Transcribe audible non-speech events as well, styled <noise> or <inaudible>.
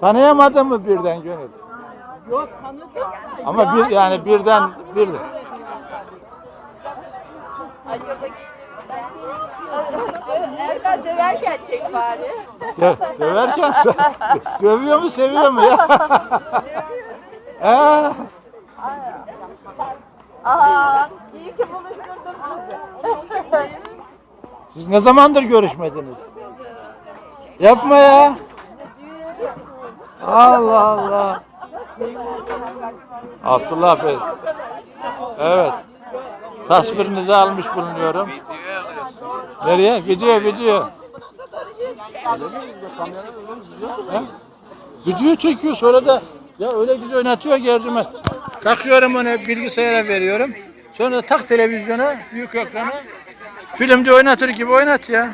Tanıyamadın mı birden gönül? Yok tanıdım da. Ama bir yani birden bir Erkan döverken çek bari. Dö döverken <laughs> dövüyor mu seviyor mu ya? He? <laughs> Aa, iyi ki buluşturdun bizi. <laughs> Siz ne zamandır görüşmediniz? Yapma ya. Allah Allah. Abdullah Bey. Evet. Tasvirinizi almış bulunuyorum. Nereye? Gidiyor, gidiyor. Ha? Video çekiyor sonra da ya öyle güzel oynatıyor Ercüment. Takıyorum onu bilgisayara veriyorum. Sonra tak televizyona, büyük ekrana. Filmde oynatır gibi oynat ya.